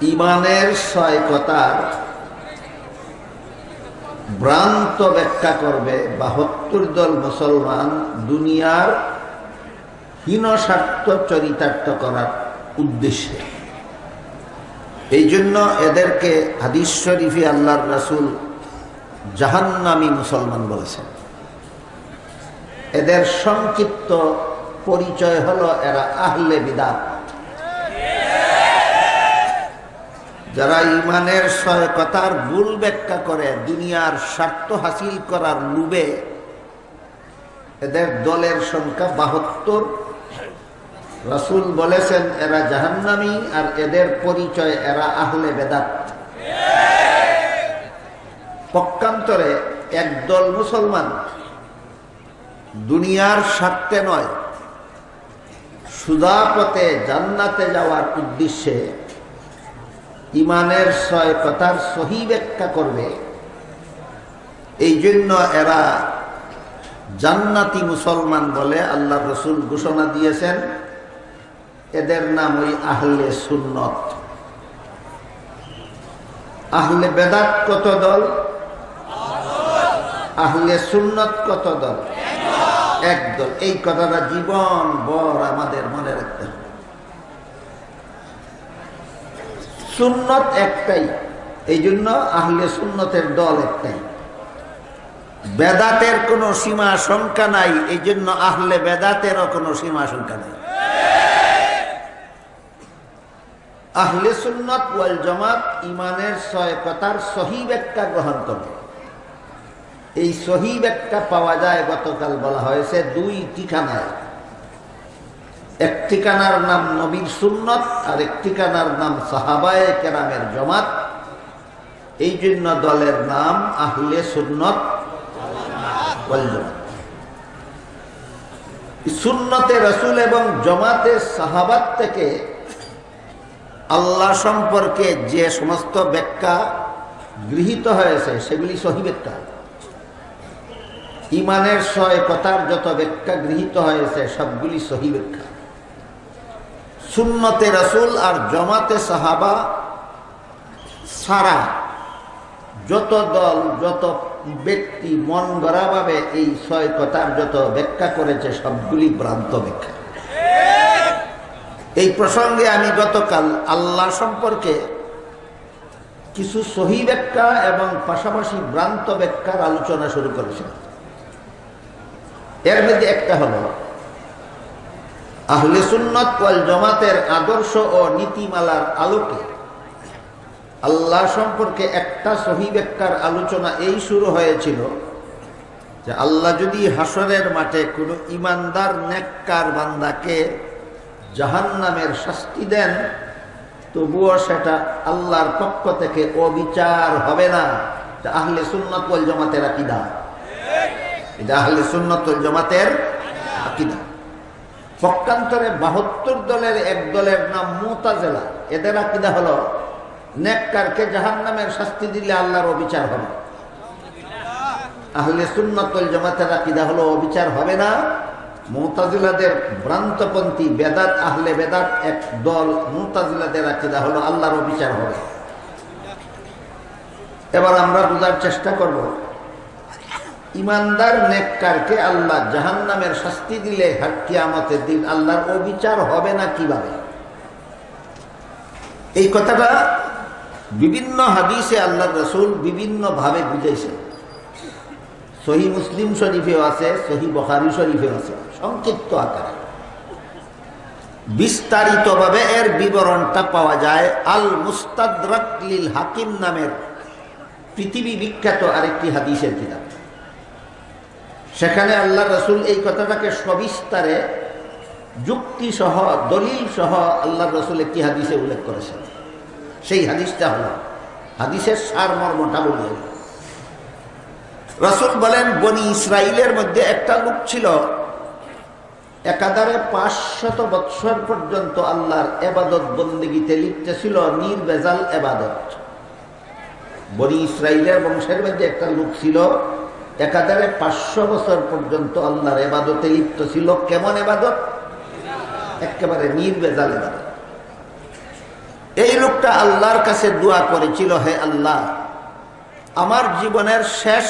ইমানের সয়কতার ভ্রান্ত ব্যাখ্যা করবে বাহাত্তর দল মুসলমান দুনিয়ার হীনস্বার্থ চরিতার্থ করার উদ্দেশ্যে। এই জন্য এদেরকে হাদিস শরীফে আল্লাহর রাসুল জাহান্নামী মুসলমান বলেছেন। এদের সংক্ষিপ্ত পরিচয় হলো এরা আহলে বিদাত। যারা ইমানের সয়কতার ভুল ব্যাখ্যা করে, দুনিয়ার স্বার্থ হাসিল করার লুবে, এদের দলের সংখ্যা বাহাত্তর। রাসুল বলেছেন, এরা জাহান্নামি আর এদের পরিচয় এরা আহলে বেদাত। পক্ষান্তরে একদল মুসলমান। দুনিয়ার স্বার্থে নয় সুদাপথে জান্নাতে যাওয়ার উদ্দেশ্যে ইমানের ছয় কথার সহি ব্যাখ্যা করবে। এই জন্য এরা জান্নাতি মুসলমান বলে আল্লাহ রসুল ঘোষণা দিয়েছেন। এদের নাম ওই আহলে সুন্নত। আহলে বেদাত কত দল? আহলে সুন্নত কত দল? এক দল। এই কথাটা জীবন বর আমাদের মনে রাখতে হবে। সুন্নত একটাই। এই জন্য আহলে সুন্নতের দল একটাই। বেদাতের কোনো সীমা সংখ্যা নাই এই জন্য আহলে বেদাতেরও কোনো সীমা সংখ্যা নাই। আহলে সুন্নত ওয়াল জামাত ইমানের ছয় কথার সহি ব্যাখ্যা গ্রহণ করে। এই সহি ব্যাখ্যা পাওয়া যায় গতকাল বলা হয়েছে দুই ঠিকানায়। এক ঠিকানার নাম নবীর সুন্নত আর এক ঠিকানার নাম সাহাবায় কেরামের জমাত। এই জন্য দলের নাম আহলে সুন্নত সুন্নতে রসুল এবং জমাতে সাহাবাত থেকে আল্লাহ সম্পর্কে যে সমস্ত ব্যাখ্যা গৃহীত হয়েছে, সেগুলি সহি ব্যাখ্যা। ইমানের ছয় কথার যত ব্যাখ্যা গৃহীত হয়েছে, সবগুলি সহি ব্যাখ্যা। সুন্নতে রসুল আর জমাতে সাহাবা সারা যত দল, যত ব্যক্তি মন গড়াভাবে এই ছয় কথার যত ব্যাখ্যা করেছে, সবগুলি ভ্রান্ত ব্যাখ্যা। এই প্রসঙ্গে আমি গতকাল আল্লাহ সম্পর্কে কিছু সহি ব্যাখ্যা এবং পাশাপাশি ভ্রান্ত ব্যাখ্যার আলোচনা শুরু করেছিলাম। এর মধ্যে একটা হল আহলে সুন্নত ওয়াল জমাতের আদর্শ ও নীতিমালার আলোকে আল্লাহ সম্পর্কে একটা সহি ব্যাখ্যার আলোচনা এই শুরু হয়েছিল যে আল্লাহ যদি হাসরের মাঠে কোনো ইমানদার, নেককার বান্দাকে জাহান নামের শাস্তি দেন, তবুও সেটা আল্লাহর পক্ষ থেকে অবিচার হবে না। আহলে সুন্নত ওয়াল জমাতের আকিদা। এটা আহলে সুন্নত ওয়াল জমাতের আকিদা। পক্ষান্তরে বাহাত্তর দলের এক দলের নাম মোতাজেলা। এদের আকিদা হলো, নেককারকে জাহান নামের শাস্তি দিলে আল্লাহর অবিচার হবে। আহলে সুন্নতল জমাতের আকিদা হলো, অবিচার হবে না। মোতাজিলাদের ভ্রান্তপন্থী বেদাত, আহলে বেদাত এক দল, মোতাজিলাদের আকিদা হলো, আল্লাহর অবিচার হবে। এবার আমরা বোঝার চেষ্টা করব ইমানদার নেককারকে আল্লাহ জাহান নামের শাস্তি দিলে কিয়ামতের দিন আল্লাহর অবিচার হবে না কীভাবে? এই কথাটা বিভিন্ন হাদিসে আল্লাহ রসুল বিভিন্ন ভাবে বুঝাইছেন। সহি মুসলিম শরীফেও আছে, সহি বখারি শরীফেও আছে, সংক্ষিপ্ত আকারে। বিস্তারিতভাবে এর বিবরণটা পাওয়া যায় আল মুস্তাদ্রাকলিল হাকিম নামের পৃথিবী বিখ্যাত আরেকটি হাদিসের কিতাব। সেখানে আল্লাহ রসুল এই কথাটাকে সবিস্তারে যুক্তি সহ দলিল সহ আল্লাহ রসুল একটি হাদিসে উল্লেখ করেছেন। সেই হাদিসটা হল, হাদিসের সার মর্মটা বলিয়ে রসুল বলেন, বনি ইসরায়েলের মধ্যে একটা লোক ছিল, একাধারে পাঁচশত বৎসর পর্যন্ত আল্লাহর এবাদত বন্দিগিতে লিপ্তে ছিল, নির্বেজাল এবাদত। বনি ইসরায়েলের বংশের মধ্যে একটা লোক ছিল একাধারে পাঁচশো বছর পর্যন্ত আল্লাহর এবাদতে লিপ্ত ছিল। কেমন এবাদত? একেবারে নির্বেজাল এবাদত। এই লোকটা আল্লাহর কাছে দোয়া করেছিল, হে আল্লাহ, আমার জীবনের শেষ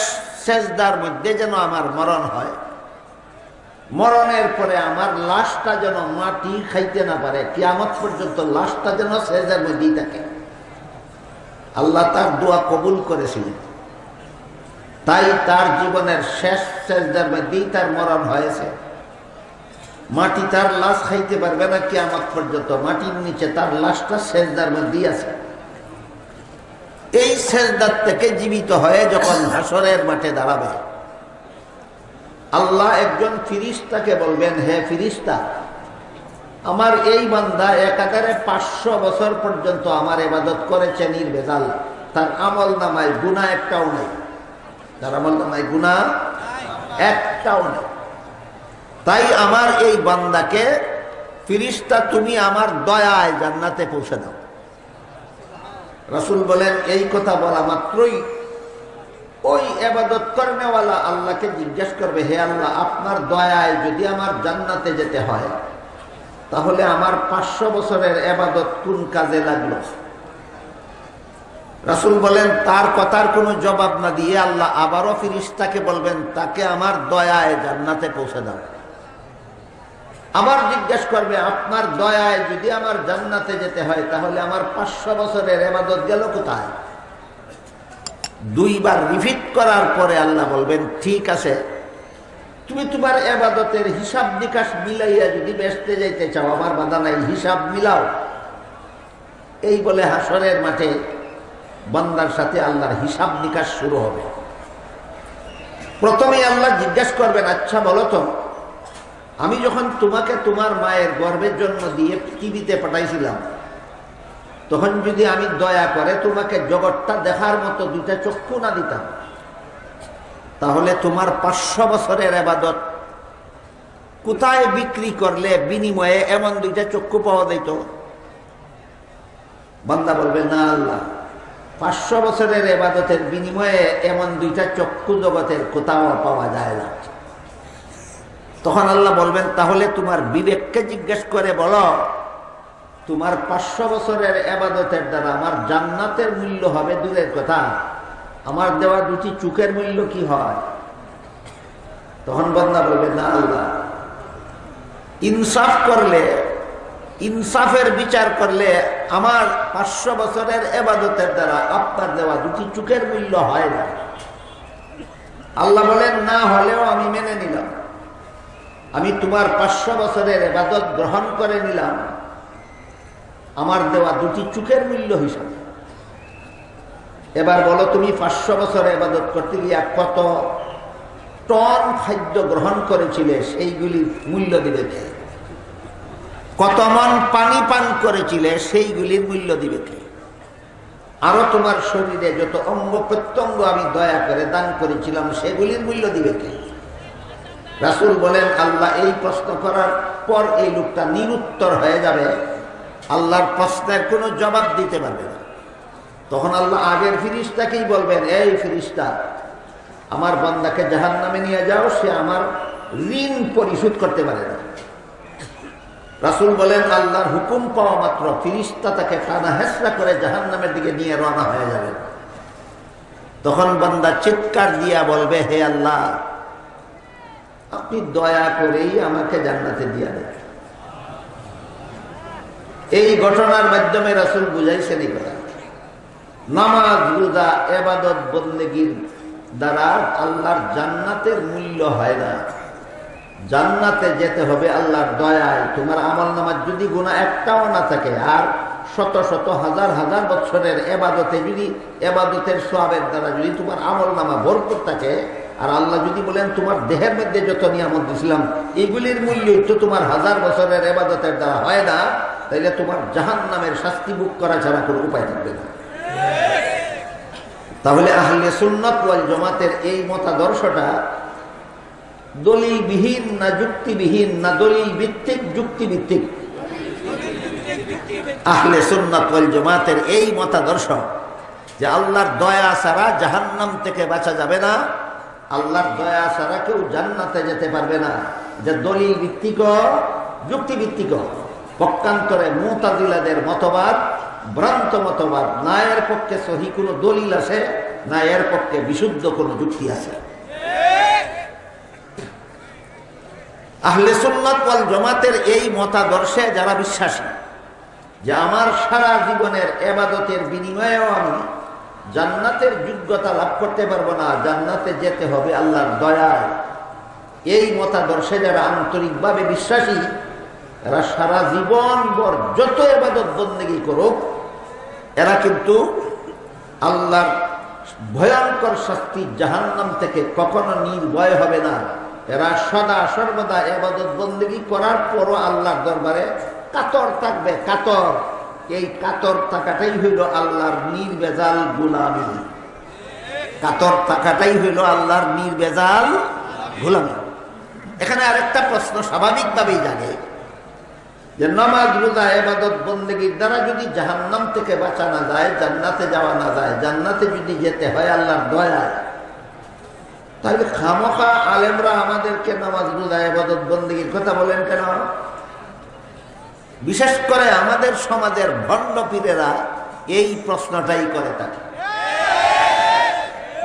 শেষদার মধ্যে যেন আমার মরণ হয়। মরণের পরে আমার লাশটা যেন মাটি খাইতে না পারে। কিয়ামত পর্যন্ত লাশটা যেন শেষের মধ্যেই থাকে। আল্লাহ তার দোয়া কবুল করেছিলেন। তাই তার জীবনের শেষ শেষদার মধ্যেই তার মরণ হয়েছে। মাটি তার লাশ খাইতে পারবে না কি আমার পর্যন্ত। মাটির নিচে তার লাশটা শেষদার মধ্যেই আছে। এই শেষদার থেকে জীবিত হয়ে যখন হাসরের মাঠে দাঁড়াবে, আল্লাহ একজন ফিরিস্তাকে বলবেন, হে ফিরিস্তা, আমার এই বান্দা একাধারে পাঁচশো বছর পর্যন্ত আমার এবাদত করেছে নির্বেজাল। তার আমল নামায় গুণা একটাও নেই। নামায় গুণা একটাও নেই। তাই আমার এই বান্দাকে, ফিরিস্তা তুমি আমার দয়ায় জান্নাতে পৌঁছে দাও। রাসুল বলেন, এই কথা বলা মাত্রই ওই এবাদত করেনেওয়ালা আল্লাহকে জিজ্ঞেস করবে, হে আল্লাহ, আপনার দয়ায় যদি আমার জান্নাতে যেতে হয়, তাহলে আমার পাঁচশো বছরের এবাদত কোন কাজে লাগল? রাসুল বলেন, তার কথার কোনো জবাব না দিয়ে আল্লাহ আবারও ফিরিস্তাকে বলবেন, তাকে আমার দয়ায় জান্নাতে পৌঁছে দাও। আবার জিজ্ঞেস করবে, আপনার দয়ায় যদি আমার জান্নাতে যেতে হয়, তাহলে আমার পাঁচশো বছরের এবাদত গেল কোথায়? দুইবার রিপিট করার পরে আল্লাহ বলবেন, ঠিক আছে, তুমি তোমার এবাদতের হিসাব নিকাশ মিলাইয়া যদি বেসতে যাইতে চাও, আমার বাধা নাই হিসাব মিলাও। এই বলে হাসরের মাঠে বান্দার সাথে আল্লাহর হিসাব নিকাশ শুরু হবে। প্রথমে আল্লাহ জিজ্ঞাসা করবেন আচ্ছা বলো তো, আমি যখন তোমাকে তোমার মায়ের গর্বের জন্য দিয়ে পৃথিবীতে পাঠাইছিলাম, তখন যদি আমি দয়া করে তোমাকে জগৎটা দেখার মতো দুইটা চক্ষু না দিতাম, তাহলে তোমার পাঁচশো বছরের আবাদত কোথায় বিক্রি করলে বিনিময়ে এমন দুইটা চক্ষু পাওয়া যেত? বান্দা বলবে, না আল্লাহ পাঁচশো বছরের এবাদতের বিনিময়ে এমন দুইটা চক্ষু জগতের কোথাও পাওয়া যায় না। তখন আল্লাহ বলবেন, তাহলে তোমার বিবেককে জিজ্ঞেস করে বলো, তোমার পাঁচশো বছরের এবাদতের দ্বারা আমার জান্নাতের মূল্য হবে দূরের কথা, আমার দেওয়া দুটি চুকের মূল্য কি হয়? তখন বন্দা বলবে, না আল্লাহ, ইনসাফ করলে ইনসাফের বিচার করলে আমার পাঁচশো বছরের এবাদতের দ্বারা আপনার দেওয়া দুটি চুকের মূল্য হয় না। আল্লাহ বলেন, না হলেও আমি মেনে নিলাম। আমি তোমার পাঁচশো বছরের এবাদত গ্রহণ করে নিলাম। আমার দেওয়া দুটি চুকের মূল্য হিসাবে। এবার বলো, তুমি পাঁচশো বছর এবাদত করতে গিয়া কত টন খাদ্য গ্রহণ করেছিলে? সেইগুলি মূল্য দিবে কে? কত মন পানি পান করেছিলে সেইগুলির মূল্য দিবে কে? আরও তোমার শরীরে যত অঙ্গ প্রত্যঙ্গ আমি দয়া করে দান করেছিলাম সেগুলির মূল্য দিবে কে? রাসুল বলেন, আল্লাহ এই প্রশ্ন করার পর এই লোকটা নিরুত্তর হয়ে যাবে। আল্লাহর প্রশ্নের কোনো জবাব দিতে পারবে না। তখন আল্লাহ আগের ফিরিস্তাকেই বলবেন, এই ফিরিস্তা, আমার বান্দাকে জাহান নামে নিয়ে যাও, সে আমার ঋণ পরিশোধ করতে পারে না। রাসুল বলেন, আল্লাহর হুকুম পাওয়া মাত্র ফিরিস্তা তাকে কানা হেসরা করে জাহান নামের দিকে নিয়ে রওনা হয়ে যাবে তখন বান্দা চিৎকার দিয়া বলবে, হে আল্লাহ, আপনি দয়া করেই আমাকে জান্নাতে দিয়া দেন। এই ঘটনার মাধ্যমে রাসুল বুঝাইছেন কথা। নামাজ, রোজা, এবাদত, বন্দেগীর দ্বারা আল্লাহর জান্নাতের মূল্য হয় না। জান্নাতে যেতে হবে আল্লাহর দয়ায়। তোমার আমল নামাজ যদি গুণা একটাও না থাকে, আর শত শত হাজার হাজার বছরের এবাদতে যদি, এবাদতের সোয়াবের দ্বারা যদি তোমার আমল নামা ভরপুর থাকে, আর আল্লাহ যদি বলেন তোমার দেহের মধ্যে যত নিয়ামত দিয়েছিলাম এগুলির মূল্য তো তোমার হাজার বছরের এবাদতের দ্বারা হয় না, তাইলে তোমার জাহান নামের শাস্তি বুক করা ছাড়া কোনো উপায় থাকবে না। তাহলে আহলে সুন্নত ওয়াল জমাতের এই মতাদর্শটা দলিলবিহীন না যুক্তিবিহীন না দলিল ভিত্তিক যুক্তিভিত্তিক। আহলে সুন্নত ওয়াল এই মতাদর্শ যে আল্লাহর দয়া ছাড়া জাহান্নাম থেকে বাঁচা যাবে না, আল্লাহর দয়া ছাড়া কেউ জান্নাতে যেতে পারবে না। যে দলিল ভিত্তিক যুক্তিভিত্তিক পক্ষান্তরে মোতাদিলাদের মতবাদ, ভ্রান্ত মতবাদ, না এর পক্ষে সহি কোনো দলিল আছে, না এর পক্ষে বিশুদ্ধ কোনো যুক্তি আছে। আহলে সুন্নাত জমাতের এই মতাদর্শে যারা বিশ্বাসী, যে আমার সারা জীবনের এবাদতের বিনিময়েও আমি জান্নাতের যোগ্যতা লাভ করতে পারব না, জান্নাতে যেতে হবে আল্লাহর দয়ায়। এই মতাদর্শে যারা আন্তরিকভাবে বিশ্বাসী, এরা সারা জীবন বর যত এবাদত বন্দেগি করুক, এরা কিন্তু আল্লাহর ভয়ঙ্কর শাস্তি জাহান্নাম থেকে কখনো নির্ভয় হবে না। এরা সদা সর্বদা এবাদত বন্দেগি করার পরও আল্লাহর দরবারে কাতর থাকবে, কাতর। এই কাতর থাকাটাই হইল আল্লাহর নির্বেজাল গুলামি। কাতর থাকাটাই হইল আল্লাহর নির্বেজাল গুলামি। এখানে আরেকটা প্রশ্ন স্বাভাবিকভাবেই জাগে যে নামাজ, রোজা, এবাদত বন্দেগীর দ্বারা যদি জাহান্নাম থেকে বাঁচানো যায়, জান্নাতে যাওয়া না যায়, জান্নাতে যদি যেতে হয় আল্লাহর দয়ায় তাহলে খামোখা আলেমরা আমাদেরকে নামাজ, রোজা এবাদত বন্দেগীর কথা বলেন কেন? বিশেষ করে আমাদের সমাজের ভণ্ড পীরেরা এই প্রশ্নটাই করে থাকে।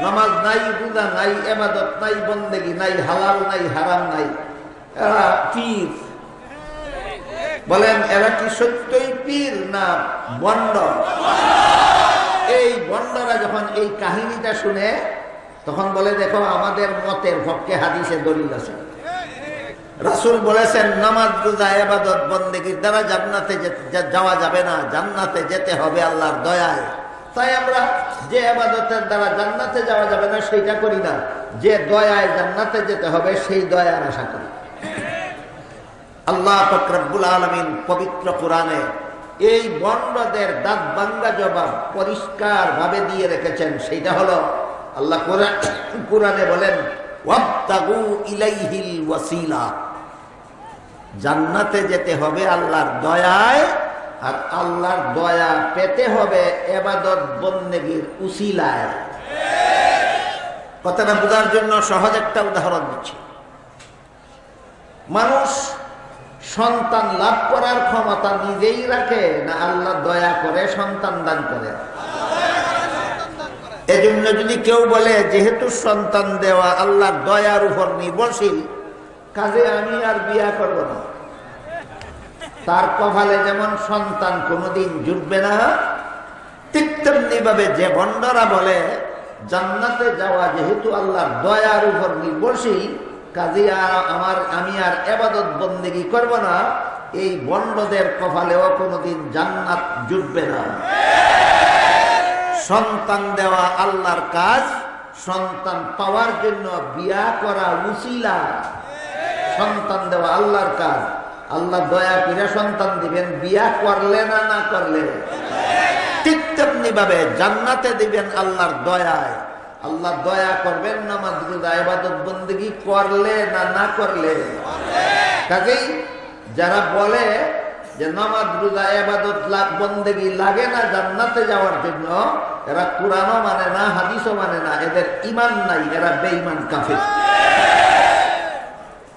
নামাজ নাই, রোজা নাই এবাদত নাই, বন্দেগি নাই, হালাল নাই, হারাম নাই, এরা পীর। বলেন, এরা কি সত্যই পীর না বন্ড এই বন্ডরা যখন এই কাহিনীটা শুনে তখন বলে, দেখো, আমাদের মতের পক্ষে হাদিসে দলিল আছে। রাসুল বলেছেন, নামাজ, রোজা এবাদত বন্দেগীর দ্বারা জান্নাতে যাওয়া যাবে না। জান্নাতে যেতে হবে আল্লাহর দয়ায়। তাই আমরা যে আবাদতের দ্বারা জান্নাতে যাওয়া যাবে না, সেইটা করি না। যে দয়ায় জান্নাতে যেতে হবে, সেই দয়ার আশা করি আল্লাহ ফকরাবুল আলমিন পবিত্র কোরআনে এই বন্ডদের দাঁত বাঙ্গা জবাব পরিষ্কার ভাবে দিয়ে রেখেছেন। সেইটা হলো আল্লাহ কোরআনে বলেন ওয়াসিলা। জান্নাতে যেতে হবে আল্লাহর দয়ায়, আর আল্লাহর দয়া পেতে হবে এবাদত বন্দেগীর উসিলায়। কথাটা বোঝার জন্য সহজ একটা উদাহরণ দিচ্ছি। মানুষ সন্তান লাভ করার ক্ষমতা নিজেই রাখে না আল্লাহ দয়া করে সন্তান দান করে? এজন্য যদি কেউ বলে, যেহেতু সন্তান দেওয়া আল্লাহর দয়ার উপর নির্ভরশীল, কাজে আমি আর বিয়া করব না। তার কপালে যেমন সন্তান কোনোদিন জুটবে না, ঠিক তেমনি ভাবে যে বন্ডরা বলে, জান্নাতে যাওয়া যেহেতু আল্লাহর দয়ার উপর নির্ভরশীল, কাজে আর আমার, আমি আর এবাদত বন্দেগি করব না, এই বন্ডদের কপালেও কোনোদিন জান্নাত জুটবে না। সন্তান দেওয়া আল্লাহর কাজ, সন্তান পাওয়ার জন্য বিয়া করা উচিলা। সন্তান দেওয়া আল্লাহর কাজ। আল্লাহ দয়া করে সন্তান দিবেন, বিয়া করলে না না করলে? ঠিক তেমনি ভাবে জান্নাতে দিবেন আল্লাহর দয়ায়। আল্লাহ দয়া করবেন না মাদ্রুদা এবাদত বন্দিগি করলে না না করলে? কাজেই যারা বলে যে নামাজ, রোজা, এবাদত বন্দেগি লাগে না জান্নাতে যাওয়ার জন্য, এরা কোরআনও মানে না, হাদিসও মানে না, এদের ইমান নাই, এরা বেঈমান কাফের।